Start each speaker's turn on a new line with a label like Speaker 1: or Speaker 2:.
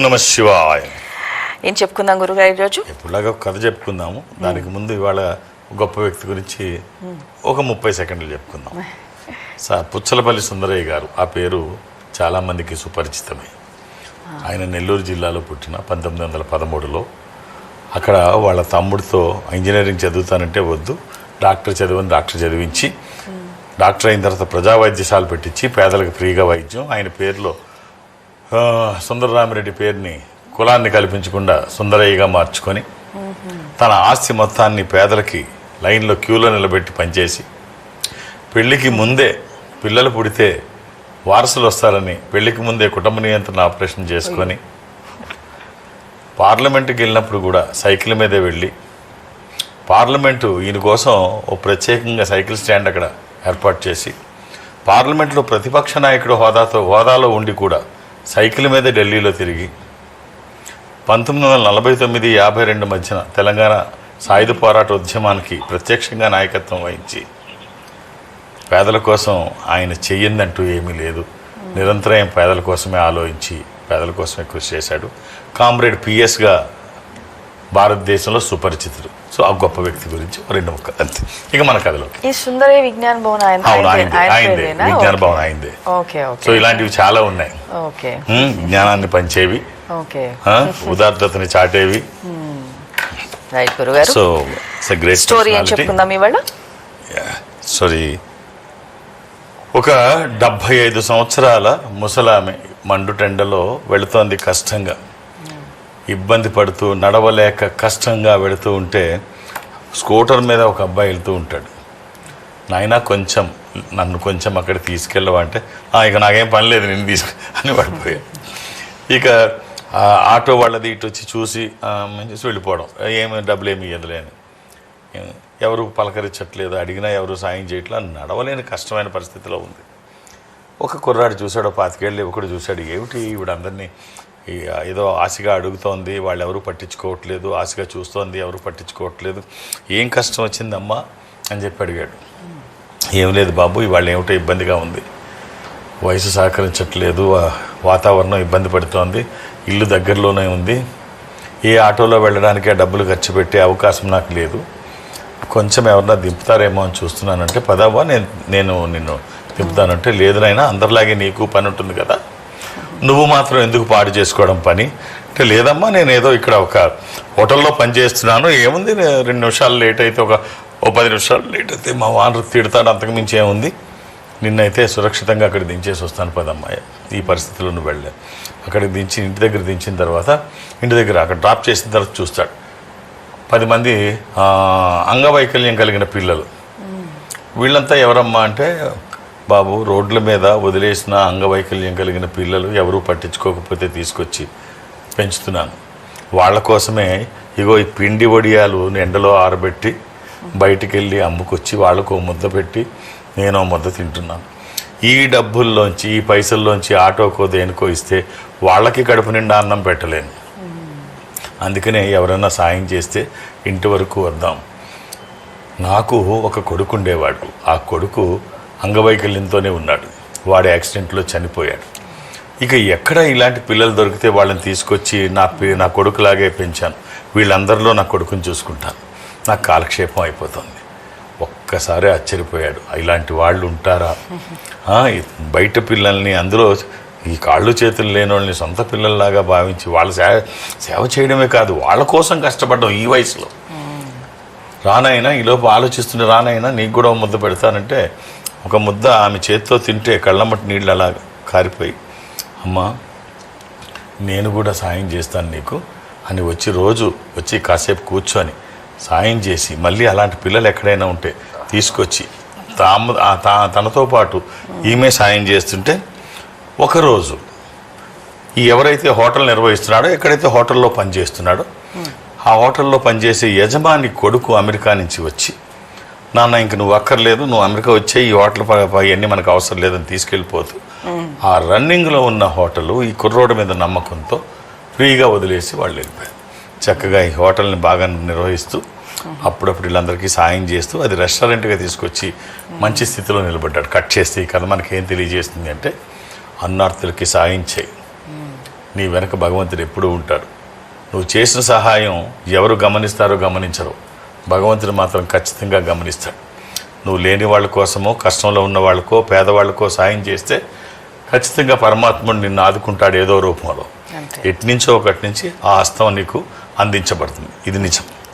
Speaker 1: నమ శివాయ.
Speaker 2: ఏం చెప్పుకుందాం గురుగారు ఈరోజు?
Speaker 1: ఎప్పుడులాగా ఒక కథ చెప్పుకుందాము. దానికి ముందు ఇవాళ గొప్ప వ్యక్తి గురించి ఒక ముప్పై సెకండ్లు చెప్పుకుందాం. సా పుచ్చలపల్లి సుందరయ్య గారు ఆ పేరు చాలామందికి సుపరిచితమే. ఆయన నెల్లూరు జిల్లాలో పుట్టిన పంతొమ్మిది వందల పదమూడులో. అక్కడ వాళ్ళ తమ్ముడితో ఇంజనీరింగ్ చదువుతానంటే వద్దు. డాక్టర్ చదివని డాక్టర్ చదివించి డాక్టర్ అయిన తర్వాత ప్రజా వైద్యశాల పెట్టించి పేదలకు ఫ్రీగా వైద్యం. ఆయన పేరులో సుందరరామిరెడ్డి పేరుని కులాన్ని కల్పించకుండా సుందరయ్యగా మార్చుకొని తన ఆస్తి మొత్తాన్ని పేదలకి లైన్లో క్యూలో నిలబెట్టి పనిచేసి పెళ్ళికి ముందే పిల్లలు పుడితే వారసులు వస్తారని పెళ్ళికి ముందే కుటుంబ నియంత్రణ ఆపరేషన్ చేసుకొని పార్లమెంటుకి వెళ్ళినప్పుడు కూడా సైకిల్ మీదే వెళ్ళి పార్లమెంటు ఈయన కోసం ఓ ప్రత్యేకంగా సైకిల్ స్టాండ్ అక్కడ ఏర్పాటు చేసి పార్లమెంట్లో ప్రతిపక్ష నాయకుడు హోదాతో హోదాలో ఉండి కూడా సైకిల్ మీద ఢిల్లీలో తిరిగి పంతొమ్మిది వందల నలభై తొమ్మిది యాభై రెండు మధ్యన తెలంగాణ సాయుధ పోరాట ఉద్యమానికి ప్రత్యక్షంగా నాయకత్వం వహించి పేదల కోసం ఆయన చెయ్యిందంటూ ఏమీ లేదు. నిరంతరం పేదల కోసమే ఆలోచించి పేదల కోసమే కృషి చేశాడు. కామ్రేడ్ పిఎస్గా భారతదేశంలో సుపరిచితుడు. సో ఆ గొప్ప వ్యక్తి గురించి రెండు ముక్క అంతే. ఇక మన కథలోకి.
Speaker 2: ఈ సుందరయ్య విజ్ఞాన భవన్
Speaker 1: అవును
Speaker 2: ఆయనదే-
Speaker 1: ఆయనదే? విజ్ఞాన. భవన్ ఆయనదే. సో ఇలాంటివి చాలా ఉన్నాయి. జ్ఞానాన్ని పంచేవి. ఉదార్థతని చాటేవి. సో గ్రేట్
Speaker 2: స్టోరీ చెప్పుకుందాం ఇవాళ?
Speaker 1: సారీ ఒక డెబ్భై ఐదు సంవత్సరాల ముసలామె మండుటెండలో వెళుతోంది కష్టంగా. ఇబ్బంది పడుతూ నడవలేక కష్టంగా వెళుతూ ఉంటే స్కూటర్ మీద ఒక అబ్బాయి వెళ్తూ ఉంటాడు. నాయనా కొంచెం నన్ను కొంచెం అక్కడ తీసుకెళ్ళవంటే ఇక నాకేం పని లేదు నేను తీసుకు అని పడిపోయా ఇక ఆటో వాళ్ళది ఇటు వచ్చి చూసి మంచి వెళ్ళిపోవడం. ఏమి డబ్బులు ఏమి ఇవ్వదులే ఎవరు పలకరించట్లేదు అడిగినా ఎవరు సాయం చేయట్లేదు నడవలేని కష్టమైన పరిస్థితిలో ఉంది. ఒక కుర్రాడు చూశాడు పాతికేళ్ళు ఒకడు చూశాడు ఏమిటి ఈవిడ ఏదో ఆశగా అడుగుతోంది వాళ్ళు ఎవరు పట్టించుకోవట్లేదు ఆశగా చూస్తోంది ఎవరు పట్టించుకోవట్లేదు. ఏం కష్టం వచ్చిందమ్మా అని చెప్పి అడిగాడు. ఏం లేదు బాబు ఇవాళ ఏమిటో ఇబ్బందిగా ఉంది. వయసు సహకరించట్లేదు వా- వాతావరణం ఇబ్బంది పడుతోంది ఇల్లు దగ్గరలోనే ఉంది. ఏ ఆటోలో వెళ్ళడానికి ఆ డబ్బులు ఖర్చు పెట్టే అవకాశం నాకు లేదు. కొంచెం ఎవరన్నా దింపుతారేమో అని చూస్తున్నానంటే పదవ్వా నేను నేను నిన్ను దింపుతానంటే లేదునైనా అందరిలాగే నీకు పని ఉంటుంది కదా. నువ్వు మాత్రం ఎందుకు పాడు చేసుకోవడం పని? అంటే లేదమ్మా నేను ఏదో ఇక్కడ ఒక హోటల్లో పని చేస్తున్నాను ఏముంది? రెండు నిమిషాలు లేట్ అయితే ఒక ఓ పది నిమిషాలు లేట్ అయితే మా వానరు తిడతాడు అంతకు మించి ఏముంది? నిన్నైతే సురక్షితంగా అక్కడ దించేసి వస్తాను పదమ్మాయి ఈ పరిస్థితిలో నువ్వు వెళ్ళే అక్కడికి దించి ఇంటి దగ్గర దించిన తర్వాత ఇంటి దగ్గర అక్కడ డ్రాప్ చేసిన తర్వాత చూస్తాడు. పది మంది అంగవైకల్యం కలిగిన పిల్లలు. వీళ్ళంతా ఎవరమ్మా అంటే బాబు రోడ్ల మీద వదిలేసిన అంగవైకల్యం కలిగిన పిల్లలు ఎవరూ పట్టించుకోకపోతే తీసుకొచ్చి పెంచుతున్నాను. వాళ్ళ కోసమే ఇగో ఈ పిండి వడియాలు ఎండలో ఆరబెట్టి బయటికి వెళ్ళి అమ్ముకొచ్చి వాళ్ళకు ఓ ముద్ద పెట్టి నేను ముద్ద తింటున్నాను. ఈ డబ్బుల్లోంచి ఈ పైసల్లోంచి ఆటోకో దేనికో ఇస్తే వాళ్ళకి కడుపు నిండా అన్నం పెట్టలేను. అందుకనే ఎవరైనా సాయం చేస్తే ఇంటి వరకు వద్దాం. నాకు ఒక కొడుకు ఉండేవాడు ఆ కొడుకు అంగవైకల్యంతోనే ఉన్నాడు. వాడు యాక్సిడెంట్లో చనిపోయాడు. ఇక ఎక్కడ ఇలాంటి పిల్లలు దొరికితే వాళ్ళని తీసుకొచ్చి నా పి- నా కొడుకులాగే పెంచాను. వీళ్ళందరిలో నా కొడుకుని చూసుకుంటాను. నాకు కాలక్షేపం అయిపోతుంది. ఒక్కసారి ఆశ్చర్యపోయాడు. ఇలాంటి వాళ్ళు ఉంటారా? బయట పిల్లల్ని అందులో ఈ కాళ్ళు చేతులు లేని వాళ్ళని సొంత పిల్లల్లాగా భావించి వాళ్ళ సేవ సేవ చేయడమే కాదు వాళ్ళ కోసం కష్టపడ్డం ఈ వయసులో. రానైనా ఈలోపు ఆలోచిస్తున్న రానైనా నీకు కూడా ముద్ద పెడతానంటే ఒక ముద్ద ఆమె చేతితో తింటే కళ్ళమ్మటి నీళ్ళు అలా కారిపోయి అమ్మా నేను కూడా సాయం చేస్తాను నీకు. అని వచ్చి రోజు వచ్చి కాసేపు కూర్చొని సాయం చేసి మళ్ళీ అలాంటి పిల్లలు ఎక్కడైనా ఉంటే తీసుకొచ్చి తాము తా- తనతో పాటు ఈమె సాయం చేస్తుంటే ఒకరోజు ఈ ఎవరైతే హోటల్ నిర్వహిస్తున్నాడో ఎక్కడైతే హోటల్లో పనిచేస్తున్నాడో ఆ హోటల్లో పనిచేసే యజమాని కొడుకు అమెరికా నుంచి వచ్చి నాన్న ఇంక నువ్వు అక్కర్లేదు నువ్వు అమెరికా వచ్చే ఈ హోటల్ ఇవన్నీ మనకు అవసరం లేదని తీసుకెళ్ళిపోతూ ఆ రన్నింగ్లో ఉన్న హోటలు ఈ కుర్రోడు మీద నమ్మకంతో ఫ్రీగా వదిలేసి వాళ్ళు వెళ్ళిపోయారు. చక్కగా ఈ హోటల్ని బాగా నిర్వహిస్తూ అప్పుడప్పుడు వీళ్ళందరికీ సాయం చేస్తూ అది రెస్టారెంట్గా తీసుకొచ్చి మంచి స్థితిలో నిలబడ్డాడు. కట్ చేస్తే ఈ కథ మనకి ఏం తెలియజేస్తుంది అంటే అన్నార్థులకి సాయం చేయి. నీ వెనక భగవంతుడు ఎప్పుడూ ఉంటాడు. నువ్వు చేసిన సహాయం ఎవరు గమనిస్తారో గమనించరు. భగవంతుడు మాత్రం ఖచ్చితంగా గమనిస్తాడు. నువ్వు లేని వాళ్ళ కోసమో కష్టంలో ఉన్న వాళ్ళకో పేదవాళ్ళకో సాయం చేస్తే ఖచ్చితంగా పరమాత్ముడు నిన్ను ఆదుకుంటాడు ఏదో రూపంలో.
Speaker 2: అంతే.
Speaker 1: ఎటు నుంచో ఒకటి నుంచి ఆ హస్తం నీకు అందించబడుతుంది. ఇది నిజం.